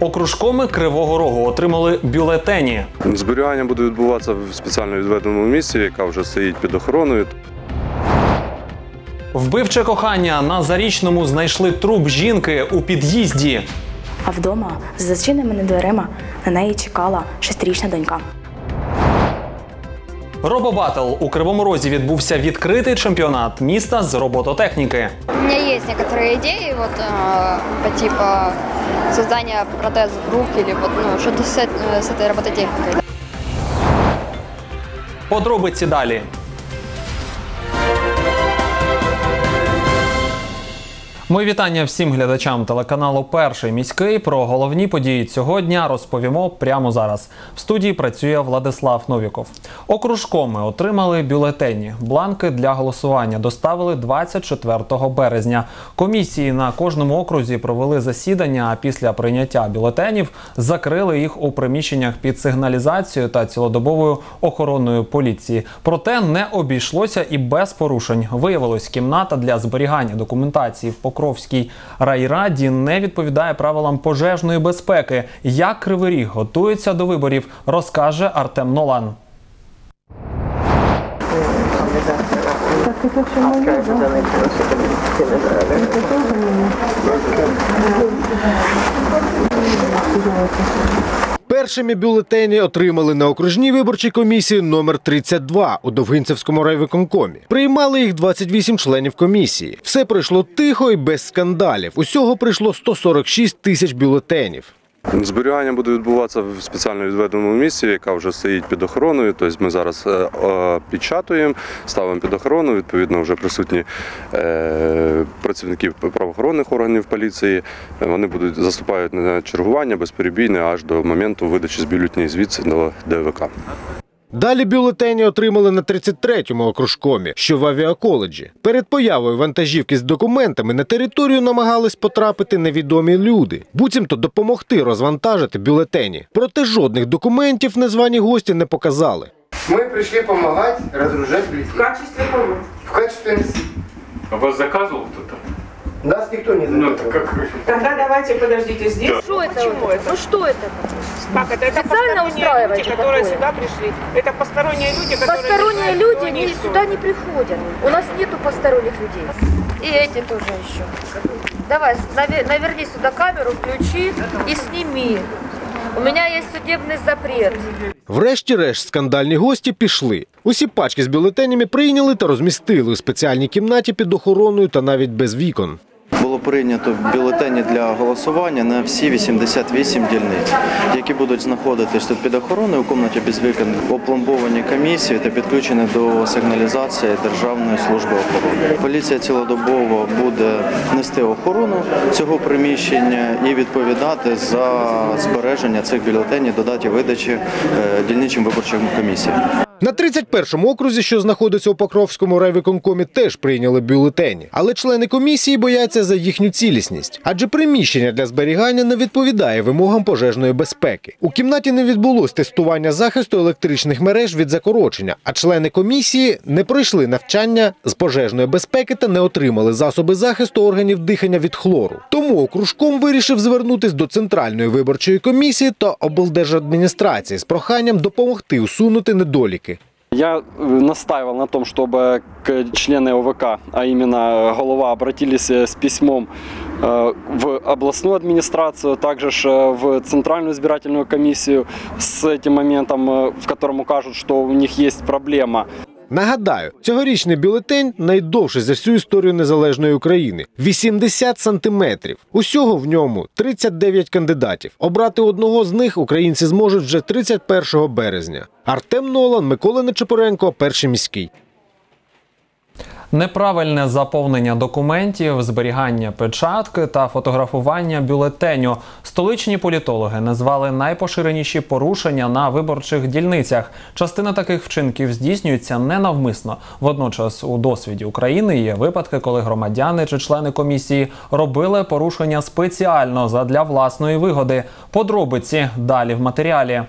Окружкоми Кривого Рогу отримали бюлетені. Зберігання буде відбуватися в спеціально відведеному місці, яка вже стоїть під охороною. Вбивче кохання на зарічному знайшли труп жінки у під'їзді. А вдома з зачиненими дверима на неї чекала шестирічна донька. Робобатл у Кривому Розі відбувся відкритий чемпіонат міста з робототехніки. У меня есть некоторые идеи вот э, по типу создания протезов рук или вот ну, что-то с, с этой робототехникой. Подробиці далі. Мої вітання всім глядачам телеканалу Перший міський. Про головні події цього дня розповімо прямо зараз. В студії працює Владислав Новіков. Окружкоми отримали бюлетені. Бланки для голосування доставили 24 березня. Комісії на кожному окрузі провели засідання. А після прийняття бюлетенів закрили їх у приміщеннях під сигналізацією та цілодобовою охороною поліції. Проте не обійшлося і без порушень. Виявилось, кімната для зберігання документації в Покровській райраді не відповідає правилам пожежної безпеки. Як Кривий Ріг готується до виборів, розкаже Артем Нолан. Першими бюлетені отримали на окружній виборчій комісії номер 32 у Довгинцевському райвиконкомі. Приймали їх 28 членів комісії. Все пройшло тихо і без скандалів. Усього прийшло 146 тисяч бюлетенів. Зберігання буде відбуватися в спеціально відведеному місці, яка вже стоїть під охороною. Тобто ми зараз е, підчатуємо, ставимо під охорону. Відповідно, вже присутні е, працівники правоохоронних органів поліції. Вони будуть заступають на чергування безперебійне аж до моменту видачі з бюлетні звідси до ДВК. Далі бюлетені отримали на 33-му окружкомі, що в авіаколеджі. Перед появою вантажівки з документами на територію намагались потрапити невідомі люди, буцімто допомогти розвантажити бюлетені. Проте жодних документів незвані гості не показали. Мы пришли помогать разгружать В людей. качестве кого? В качестве А вас заказывал кто-то? нас никто не Ну, заказывал. это как... Тогда давайте подождите здесь. Что это? Почему это? Ну что это? Как это? Это Специально посторонние устраиваете люди, которые такое? сюда пришли. Это посторонние люди, которые... не Посторонние знают, кто люди они не, и что. сюда не приходят. У нас нету посторонних людей. И эти тоже еще. Давай, наве- наверни сюда камеру, включи и сними. У меня есть судебный запрет. Врешті-решт скандальні гості пішли. Усі пачки з бюлетенями прийняли та розмістили у спеціальній кімнаті під охороною та навіть без вікон. Було прийнято бюлетені для голосування на всі 88 дільниць, які будуть знаходитись тут під охороною у кімнаті без вікон, опломбовані комісії та підключені до сигналізації Державної служби охорони. Поліція цілодобово буде нести охорону цього приміщення і відповідати за збереження цих бюлетенів до даті видачі е, дільничим виборчим комісіям. На 31-му окрузі, що знаходиться у Покровському райвиконкомі, теж прийняли бюлетені. Але члени комісії бояться за їхню цілісність, адже приміщення для зберігання не відповідає вимогам пожежної безпеки. У кімнаті не відбулось тестування захисту електричних мереж від закорочення, а члени комісії не пройшли навчання з пожежної безпеки та не отримали засоби захисту органів дихання від хлору. Тому окружком вирішив звернутись до центральної виборчої комісії та облдержадміністрації з проханням допомогти усунути недоліки. Я э, настаивал на том, чтобы к члены ОВК, а именно э, голова, обратились э, с письмом э, в областную администрацию, также ж, э, в Центральную избирательную комиссию с этим моментом, э, в котором укажут, что у них есть проблема. Нагадаю, цьогорічний бюлетень найдовший за всю історію незалежної України 80 сантиметрів. Усього в ньому 39 кандидатів. Обрати одного з них українці зможуть вже 31 березня. Артем Нолан, Микола Нечепоренко, перший міський. Неправильне заповнення документів, зберігання печатки та фотографування бюлетеню. Столичні політологи назвали найпоширеніші порушення на виборчих дільницях. Частина таких вчинків здійснюється ненавмисно. Водночас у досвіді України є випадки, коли громадяни чи члени комісії робили порушення спеціально задля власної вигоди. Подробиці далі в матеріалі.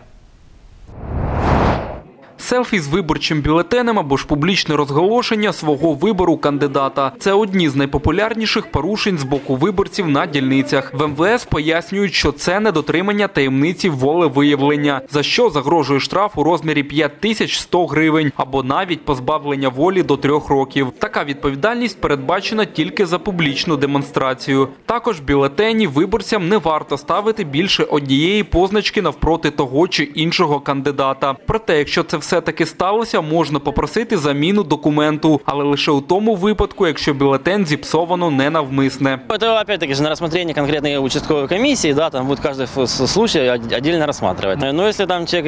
Селфі з виборчим бюлетенем або ж публічне розголошення свого вибору кандидата. Це одні з найпопулярніших порушень з боку виборців на дільницях. В МВС пояснюють, що це недотримання таємниці волевиявлення, за що загрожує штраф у розмірі 5100 гривень або навіть позбавлення волі до трьох років. Така відповідальність передбачена тільки за публічну демонстрацію. Також бюлетені виборцям не варто ставити більше однієї позначки навпроти того чи іншого кандидата. Проте, якщо це все-таки сталося, можна попросити заміну документу, але лише у тому випадку, якщо бюлетень зіпсовано ненавмисне. Это опять-таки же на рассмотрение конкретной участковой комиссии, да, там будет каждый ф- с- случай от- отдельно рассматривать. Но если там человек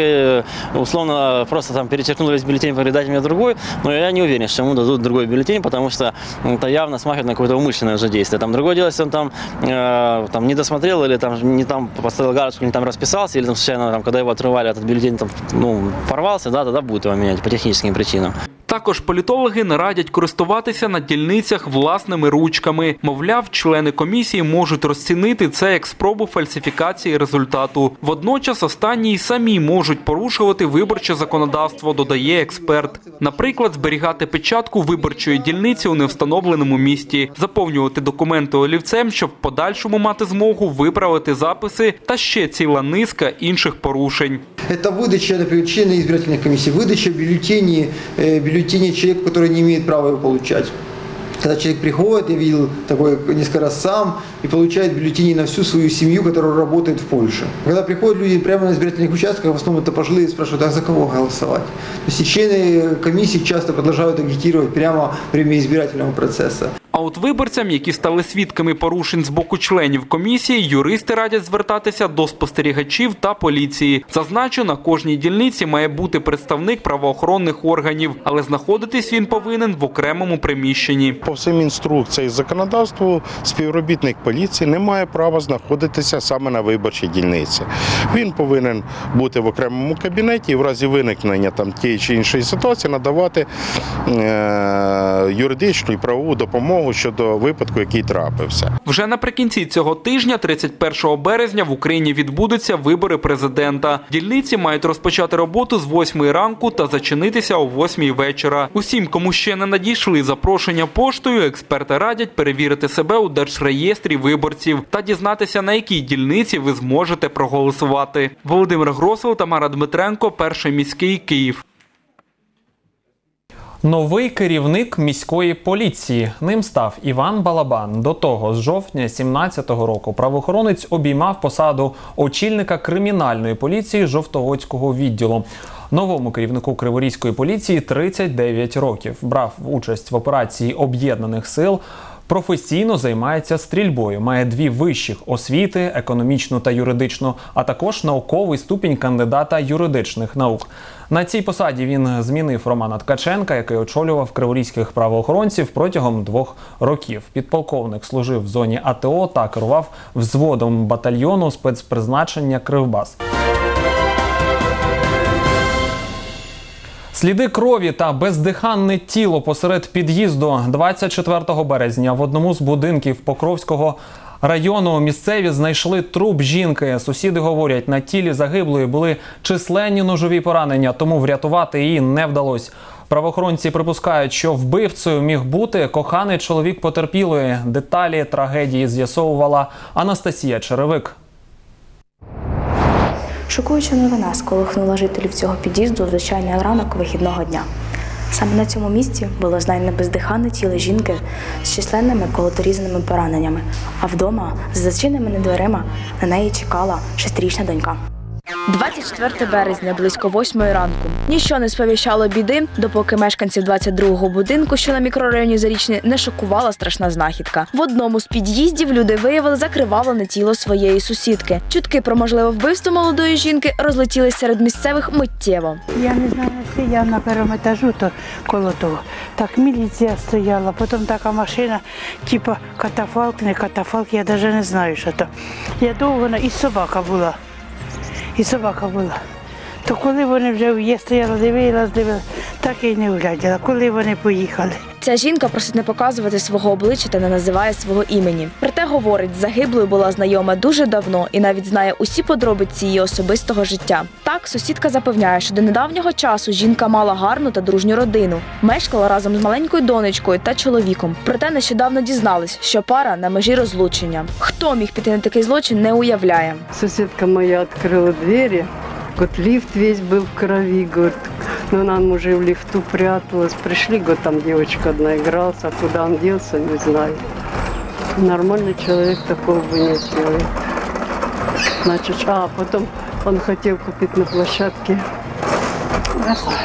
э, условно просто там перечеркнул весь бюллетень, говорит, дайте мне другой, но я не уверен, что ему дадут другой бюллетень, потому что это явно смахивает на какое-то умышленное уже действие. Там другое дело, если он там, э, там не досмотрел или там не там поставил галочку, не там расписался, или там случайно, там, когда его отрывали, этот бюллетень там, ну, порвался, да, тогда его менять по техническим причинам. Також політологи не радять користуватися на дільницях власними ручками. Мовляв, члени комісії можуть розцінити це як спробу фальсифікації результату. Водночас останні й самі можуть порушувати виборче законодавство, додає експерт. Наприклад, зберігати печатку виборчої дільниці у невстановленому місті, заповнювати документи олівцем, щоб в подальшому мати змогу виправити записи та ще ціла низка інших порушень. Это выдача, например, члена избирательной комиссии, выдача бюллетеней, э, бюллетеней человек, который не имеет права его получать. Когда человек приходит, я видел такое несколько раз сам, и получает бюллетени на всю свою семью, которая работает в Польше. Когда приходят люди прямо на избирательных участках, в основном это пожилые, спрашивают, а за кого голосовать? То есть и члены комиссии часто продолжают агитировать прямо во время избирательного процесса. А от виборцям, які стали свідками порушень з боку членів комісії, юристи радять звертатися до спостерігачів та поліції. Зазначу, на кожній дільниці має бути представник правоохоронних органів, але знаходитись він повинен в окремому приміщенні. По всім інструкціям законодавству співробітник поліції не має права знаходитися саме на виборчій дільниці. Він повинен бути в окремому кабінеті і в разі виникнення там тієї чи іншої ситуації надавати е- юридичну і правову допомогу щодо випадку, який трапився. Вже наприкінці цього тижня, 31 березня, в Україні відбудуться вибори президента. Дільниці мають розпочати роботу з 8 ранку та зачинитися о 8 вечора. Усім, кому ще не надійшли запрошення поштою, експерти радять перевірити себе у держреєстрі виборців та дізнатися, на якій дільниці ви зможете проголосувати. Володимир Гросов, Тамара Дмитренко, перший міський Київ. Новий керівник міської поліції. Ним став Іван Балабан. До того з жовтня 2017 року правоохоронець обіймав посаду очільника кримінальної поліції Жовтоводського відділу. Новому керівнику Криворізької поліції 39 років. Брав участь в операції об'єднаних сил. Професійно займається стрільбою, має дві вищих освіти, економічну та юридичну, а також науковий ступінь кандидата юридичних наук. На цій посаді він змінив Романа Ткаченка, який очолював криворізьких правоохоронців протягом двох років. Підполковник служив в зоні АТО та керував взводом батальйону спецпризначення Кривбас. Сліди крові та бездиханне тіло посеред під'їзду 24 березня в одному з будинків Покровського району місцеві знайшли труп жінки. Сусіди говорять, на тілі загиблої були численні ножові поранення, тому врятувати її не вдалося. Правоохоронці припускають, що вбивцею міг бути коханий чоловік потерпілої. Деталі трагедії з'ясовувала Анастасія Черевик. Шокуюча новина сколихнула жителів цього під'їзду звичайний ранок вихідного дня. Саме на цьому місці було знайдено бездихане тіло жінки з численними колоторізаними пораненнями, а вдома, з зачиненими дверима, на неї чекала шестирічна донька. 24 березня, близько 8 ранку. Ніщо не сповіщало біди, допоки мешканців 22-го будинку, що на мікрорайоні Зарічне, не шокувала страшна знахідка. В одному з під'їздів люди виявили закривавлене тіло своєї сусідки. Чутки про можливе вбивство молодої жінки розлетілись серед місцевих миттєво. Я не знаю, наскільки я на першому етажу, то коло того. Так міліція стояла, потім така машина, типу катафалк, не катафалк, я навіть не знаю, що то. Я довго і собака була. І собака була. То коли вони вже я стояла, дивилась, дивилась, так і не вгляділа, коли вони поїхали. Ця жінка просить не показувати свого обличчя та не називає свого імені. Проте говорить, загиблою була знайома дуже давно і навіть знає усі подробиці її особистого життя. Так, сусідка запевняє, що до недавнього часу жінка мала гарну та дружню родину, мешкала разом з маленькою донечкою та чоловіком. Проте нещодавно дізнались, що пара на межі розлучення. Хто міг піти на такий злочин, не уявляє. Соседка моя открыла двери, говорит, лифт весь был в крови, говорит, ну она уже в лифту пряталась. Пришли, говорит, там девочка одна игралась, а куда он делся, не знаю. Нормальный человек такого бы не сделает. Значит, а потом он хотел купить на площадке Господи,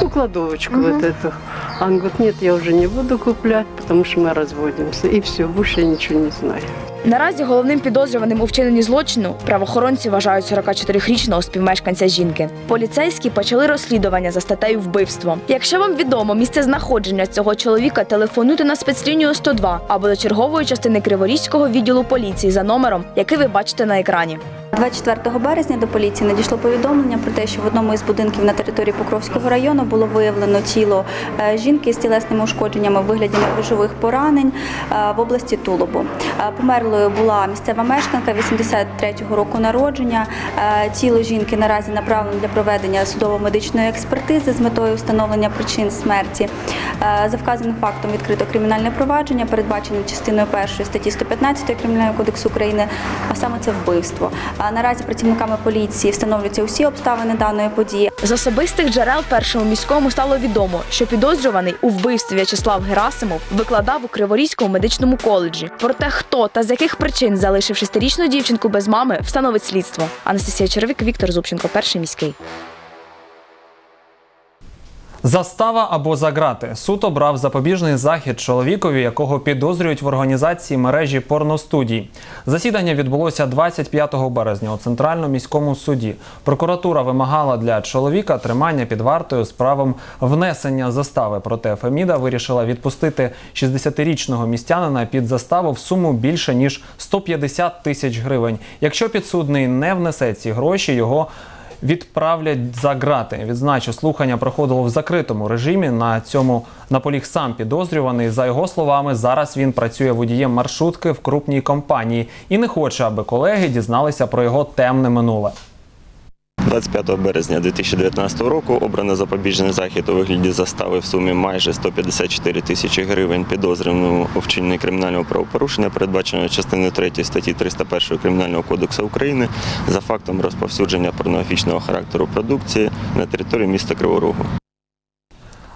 ну, кладовочку вот эту. А он говорит, нет, я уже не буду куплять, потому что мы разводимся. И все, больше я ничего не знаю. Наразі головним підозрюваним у вчиненні злочину правоохоронці вважають 44-річного співмешканця жінки. Поліцейські почали розслідування за статтею вбивство. Якщо вам відомо місце знаходження цього чоловіка, телефонуйте на спецлінію 102 або до чергової частини Криворізького відділу поліції за номером, який ви бачите на екрані. 24 березня до поліції надійшло повідомлення про те, що в одному із будинків на території Покровського району було виявлено тіло е, жінки з тілесними ушкодженнями в вигляді ножових поранень е, в області Тулубу. Е, Померлою була місцева мешканка 83-го року народження. Тіло жінки наразі направлено для проведення судово-медичної експертизи з метою встановлення причин смерті. За вказаним фактом відкрито кримінальне провадження, передбачене частиною першої статті 115 Кримінального кодексу України, а саме це вбивство. Наразі працівниками поліції встановлюються усі обставини даної події. З особистих джерел першому міському стало відомо, що підозрюваний у вбивстві В'ячеслав Герасимов викладав у Криворізькому медичному коледжі. Проте хто та з яких причин залишив шестирічну дівчинку без мами, встановить слідство. Анастасія Червік, Віктор Зубченко, перший міський. Застава або заграти. Суд обрав запобіжний захід чоловікові, якого підозрюють в організації мережі порностудій. Засідання відбулося 25 березня у центральному міському суді. Прокуратура вимагала для чоловіка тримання під вартою з правом внесення застави. Проте Феміда вирішила відпустити 60-річного містянина під заставу в суму більше ніж 150 тисяч гривень. Якщо підсудний не внесе ці гроші, його відправлять за грати. Відзначу, слухання проходило в закритому режимі. На цьому наполіг сам підозрюваний. За його словами, зараз він працює водієм маршрутки в крупній компанії і не хоче, аби колеги дізналися про його темне минуле. 25 березня 2019 року обрано запобіжний захід у вигляді застави в сумі майже 154 тисячі гривень підозрюваному у вчиненні кримінального правопорушення, передбаченого частиною 3 статті 301 Кримінального кодексу України за фактом розповсюдження порнографічного характеру продукції на території міста Кривого Рогу.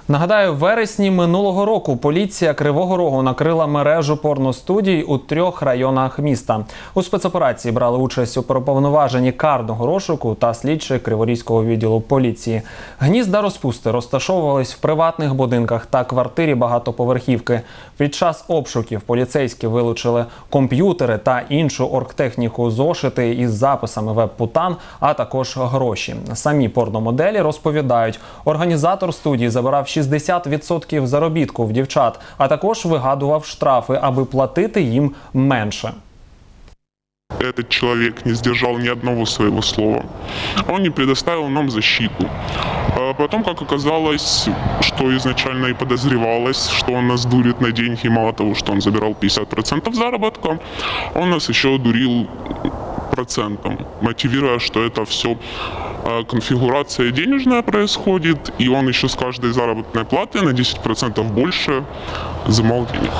Нагадаю, в вересні минулого року поліція Кривого Рогу накрила мережу порностудій у трьох районах міста. У спецоперації брали участь у проповноваженні карного розшуку та слідчі Криворізького відділу поліції. Гнізда розпусти розташовувались в приватних будинках та квартирі багатоповерхівки. Під час обшуків поліцейські вилучили комп'ютери та іншу оргтехніку, зошити із записами веб-путан, а також гроші. Самі порномоделі розповідають, організатор студії забирав 60% заробітку в дівчат, а також вигадував штрафи, аби платити їм менше. Этот человек не сдержал ни одного своего слова. Он не предоставил нам защиту. А Потом, как оказалось, что изначально и подозревалось, что он нас дурит на деньги, мало того, что он забирал 50% заработка, он нас еще дурил процентом, мотивируя, что это все конфигурация денежная происходит, и он еще с каждой заработной платы на 10% больше взимал денег.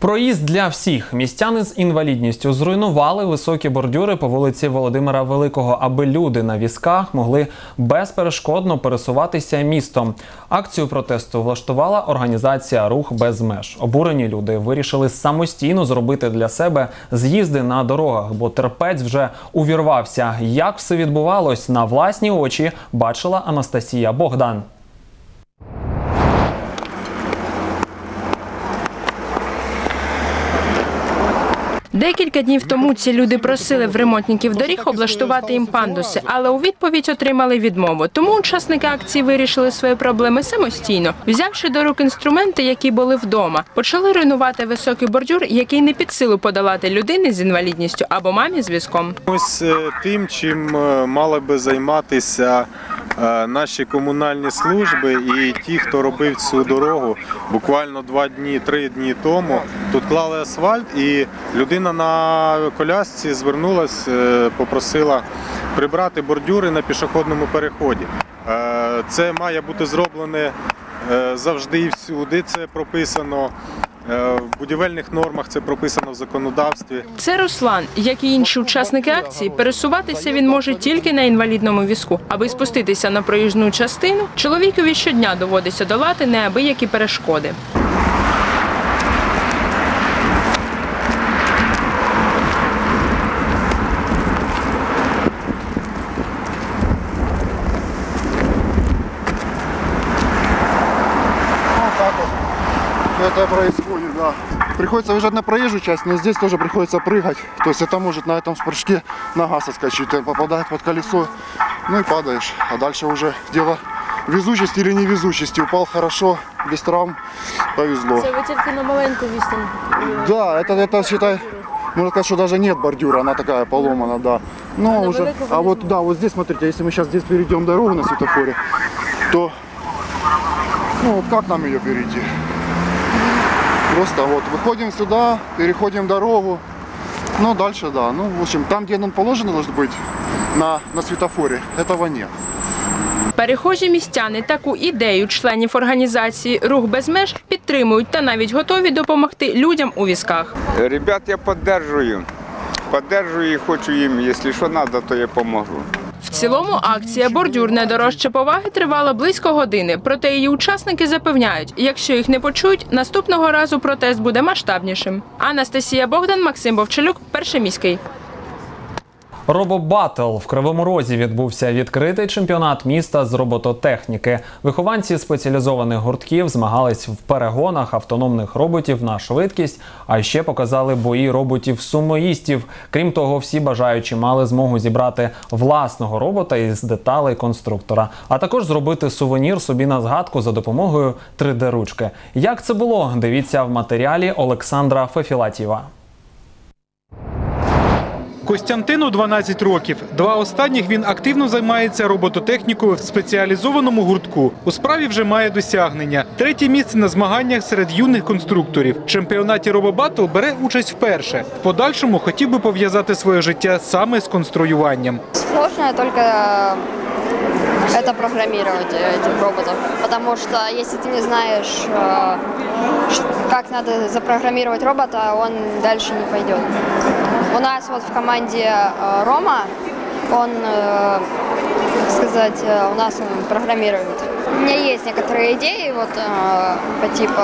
Проїзд для всіх містяни з інвалідністю зруйнували високі бордюри по вулиці Володимира Великого, аби люди на візках могли безперешкодно пересуватися містом. Акцію протесту влаштувала організація Рух без меж. Обурені люди вирішили самостійно зробити для себе з'їзди на дорогах, бо терпець вже увірвався. Як все відбувалось на власні очі, бачила Анастасія Богдан. Декілька днів тому ці люди просили в ремонтників доріг облаштувати їм пандуси, але у відповідь отримали відмову. Тому учасники акції вирішили свої проблеми самостійно, взявши до рук інструменти, які були вдома, почали руйнувати високий бордюр, який не під силу подолати людини з інвалідністю або мамі з візком. Ось е, тим, чим е, мали би займатися наші комунальні служби і ті, хто робив цю дорогу, буквально два дні, три дні тому тут клали асфальт, і людина на колясці звернулась, е, попросила прибрати бордюри на пішохідному переході. Е, Це має бути зроблене е, завжди і всюди. Це прописано е, в будівельних нормах, це прописано в законодавстві. Це Руслан, як і інші учасники акції, пересуватися він може тільки на інвалідному візку. Аби спуститися на проїжджу частину, чоловікові щодня доводиться долати неабиякі перешкоди. Вот Приходится выезжать на проезжую часть, но здесь тоже приходится прыгать. То есть это может на этом спрыжке нога соскочить, ты попадает под колесо, ну и падаешь. А дальше уже дело везучести или невезучести. Упал хорошо, без травм, повезло. ви тільки на маленьку відстань. Да, это, это считай, можно сказать, что даже нет бордюра, она такая поломана, да. Но на уже, а вот, да, вот здесь, смотрите, если мы сейчас здесь перейдем дорогу на светофоре, то, ну, вот как нам ее перейти? Просто вот выходим сюда, переходим дорогу, ну, дальше, да, ну, в общем, там, где нам положено должно быть, на, на светофоре, этого нет. Перехожі містяни таку ідею членів організації Рух без меж підтримують та навіть готові допомогти людям у візках. Ребят я поддерживаю. Поддерживаю и хочу им, если что надо, то я помогу. В цілому акція Бордюр не дорожче поваги тривала близько години. Проте її учасники запевняють, якщо їх не почують, наступного разу протест буде масштабнішим. Анастасія Богдан, Максим Бовчелюк, перший міський. Робобатл в Кривому Розі відбувся відкритий чемпіонат міста з робототехніки. Вихованці спеціалізованих гуртків змагались в перегонах автономних роботів на швидкість, а ще показали бої роботів-сумоїстів. Крім того, всі бажаючі мали змогу зібрати власного робота із деталей конструктора, а також зробити сувенір собі на згадку за допомогою 3D-ручки. Як це було? Дивіться в матеріалі Олександра Фефілатєва. Костянтину 12 років. Два останніх він активно займається робототехнікою в спеціалізованому гуртку. У справі вже має досягнення. Третє місце на змаганнях серед юних конструкторів. В чемпіонаті Робобатл бере участь вперше. В подальшому хотів би пов'язати своє життя саме з конструюванням. Сложное только это программировать э, этих роботов. Потому что если ты не знаешь, э, ш- как надо запрограммировать робота, он дальше не пойдет. У нас вот в команде э, Рома, он, э, как сказать, э, у нас он программирует. У меня есть некоторые идеи вот э, по типу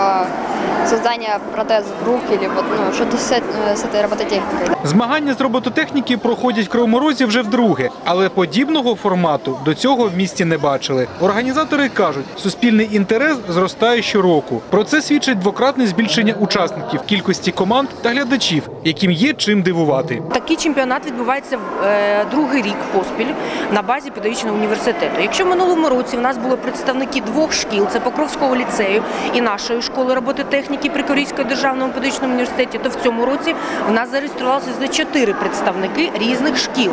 создания протезов рук или вот ну, что-то с, э- с этой робототехникой. Змагання з робототехніки проходять в Кривому Розі вже вдруге, але подібного формату до цього в місті не бачили. Організатори кажуть, суспільний інтерес зростає щороку. Про це свідчить двократне збільшення учасників, кількості команд та глядачів, яким є чим дивувати. Такий чемпіонат відбувається е, другий рік поспіль на базі педагогічного університету. Якщо в минулому році в нас були представники двох шкіл, це Покровського ліцею і нашої школи робототехніки при Корійському державному педагогічному університеті, то в цьому році в нас зареєструвалося за чотири представники різних шкіл.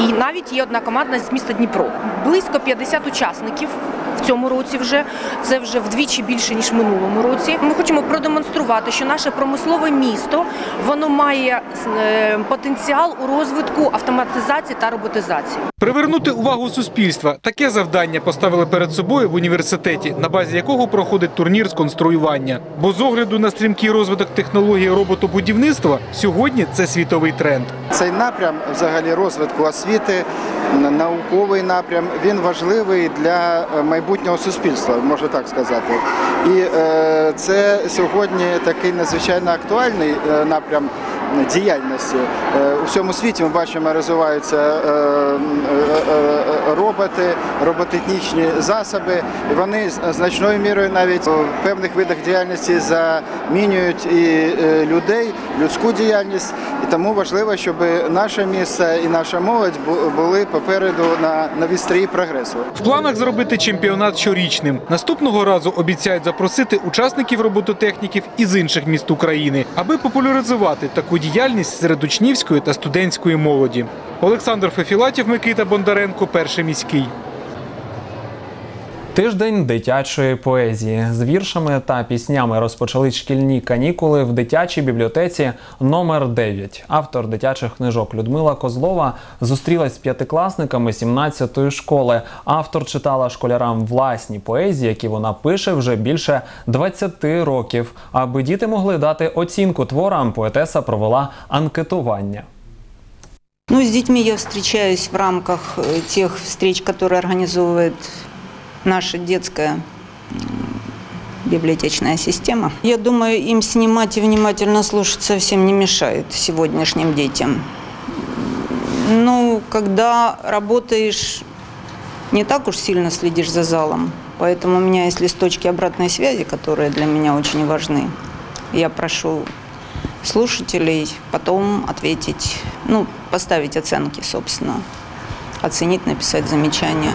І навіть є одна команда з міста Дніпро. Близько 50 учасників. В цьому році вже це вже вдвічі більше ніж в минулому році. Ми хочемо продемонструвати, що наше промислове місто воно має е, потенціал у розвитку автоматизації та роботизації. Привернути увагу суспільства таке завдання поставили перед собою в університеті, на базі якого проходить турнір з конструювання. Бо з огляду на стрімкий розвиток технології роботобудівництва сьогодні це світовий тренд. Цей напрям взагалі розвитку освіти, науковий напрям, він важливий для е, майбутнього суспільства, можна так сказати. І е, це сьогодні такий надзвичайно актуальний е, напрям діяльності. Е, у всьому світі ми бачимо, розвиваються роботи, роботехнічні засоби. Вони значною мірою навіть в певних видах діяльності замінюють і е, людей, людську діяльність. І тому важливо, щоб наше місце і наша молодь були попереду на, на відстрії прогресу. В планах зробити чемпіонат щорічним. Наступного разу обіцяють запросити учасників робототехніків із інших міст України, аби популяризувати таку діяльність серед учнівської та студентської молоді. Олександр Фефілатів, Микита Бондаренко, перший міський. Тиждень дитячої поезії з віршами та піснями розпочали шкільні канікули в дитячій бібліотеці номер 9 Автор дитячих книжок Людмила Козлова зустрілась з п'ятикласниками 17-ї школи. Автор читала школярам власні поезії, які вона пише вже більше 20 років. Аби діти могли дати оцінку творам, поетеса провела анкетування. Ну, с детьми я встречаюсь в рамках э, тех встреч, которые организовывает наша детская библиотечная система. Я думаю, им снимать и внимательно слушать совсем не мешает сегодняшним детям. Ну, когда работаешь, не так уж сильно следишь за залом. Поэтому у меня есть листочки обратной связи, которые для меня очень важны. Я прошу слушателей потом ответить, ну, поставить оценки, собственно, оценить, написать замечания.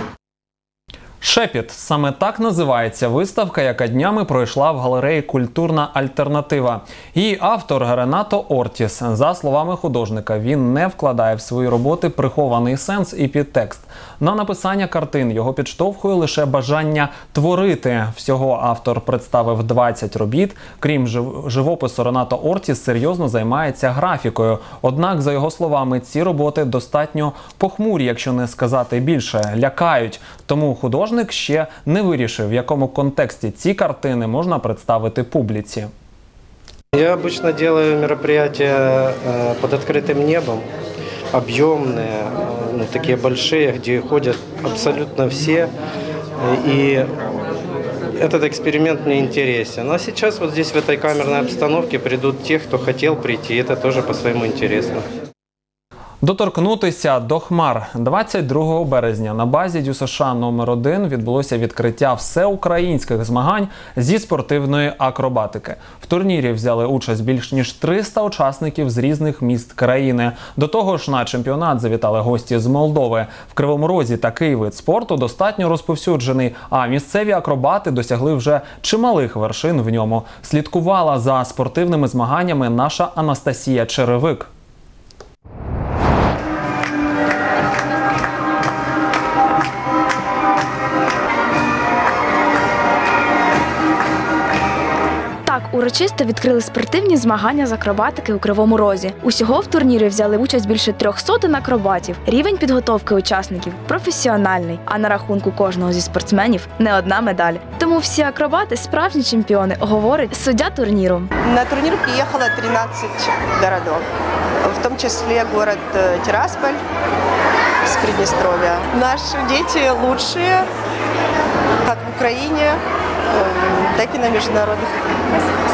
Шепіт саме так називається виставка, яка днями пройшла в галереї Культурна альтернатива. Її автор Ренато Ортіс. За словами художника, він не вкладає в свої роботи прихований сенс і підтекст. На написання картин його підштовхує лише бажання творити. Всього автор представив 20 робіт. Крім жив- живопису, Ренато Ортіс серйозно займається графікою. Однак, за його словами, ці роботи достатньо похмурі, якщо не сказати більше, лякають. Тому художник ще не вирішив, в якому контексті ці картини можна представити публіці. Я обычно делаю мероприятия э, под открытым небом, объемные, э, ну, такие большие, где ходят абсолютно все. Э, И этот эксперимент мне интересен. А сейчас вот здесь в этой камерной обстановке придут те, кто хотел прийти. и Это тоже по-своему интересно. Доторкнутися до хмар 22 березня на базі ДЮСШ номер 1 відбулося відкриття всеукраїнських змагань зі спортивної акробатики. В турнірі взяли участь більш ніж 300 учасників з різних міст країни. До того ж, на чемпіонат завітали гості з Молдови. В Кривому Розі такий вид спорту достатньо розповсюджений. А місцеві акробати досягли вже чималих вершин в ньому. Слідкувала за спортивними змаганнями наша Анастасія Черевик. урочисто відкрили спортивні змагання з акробатики у Кривому Розі. Усього в турнірі взяли участь більше трьох сотень акробатів. Рівень підготовки учасників професіональний. А на рахунку кожного зі спортсменів не одна медаль. Тому всі акробати справжні чемпіони, говорить суддя турніру. На турнир приехало 13 городов, в том числе город э, Тирасполь с Приднестровья. Наши дети лучшие как в Украине, э, так и на международных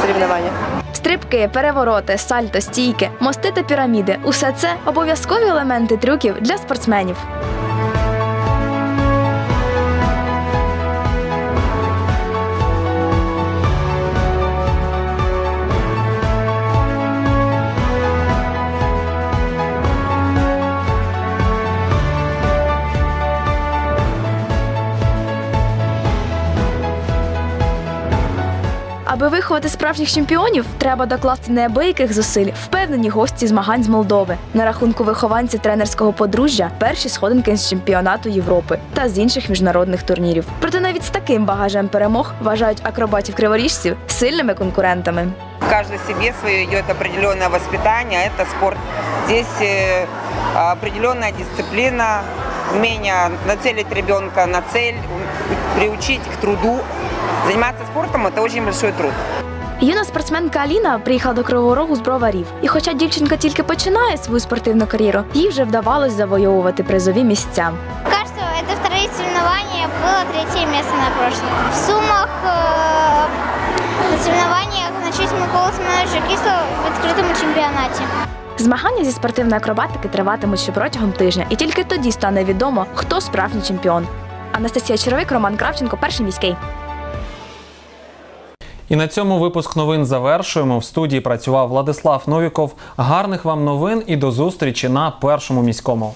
соревнованиях. Стрибки, перевороти, сальто, стійки, мости та піраміди усе це обов'язкові елементи трюків для спортсменів. Аби виховати справжніх чемпіонів, треба докласти неабияких зусиль, впевнені гості змагань з Молдови. На рахунку вихованців тренерського подружжя перші сходинки з чемпіонату Європи та з інших міжнародних турнірів. Проте навіть з таким багажем перемог вважають акробатів криворіжців сильними конкурентами. Каждой семье свое идет определенное воспитание, а это спорт. Здесь э, определенная дисциплина, умение нацелить ребенка на цель, у- приучить к труду. Заниматься спортом – это очень большой труд. Юна спортсменка Аліна приїхала до Кривого Рогу з броварів. І хоча дівчинка тільки починає свою спортивну кар'єру, їй вже вдавалось завоювати призові місця. Кажется, это вторые соревнования, было третье место на прошлом. В Сумах э, на соревнованиях на честь Миколи Семеновича Кислого в відкритому чемпіонаті. Змагання зі спортивної акробатики триватимуть ще протягом тижня, і тільки тоді стане відомо, хто справжній чемпіон. Анастасія Черевик, Роман Кравченко, перший міський. І на цьому випуск новин завершуємо. В студії працював Владислав Новіков. Гарних вам новин і до зустрічі на першому міському.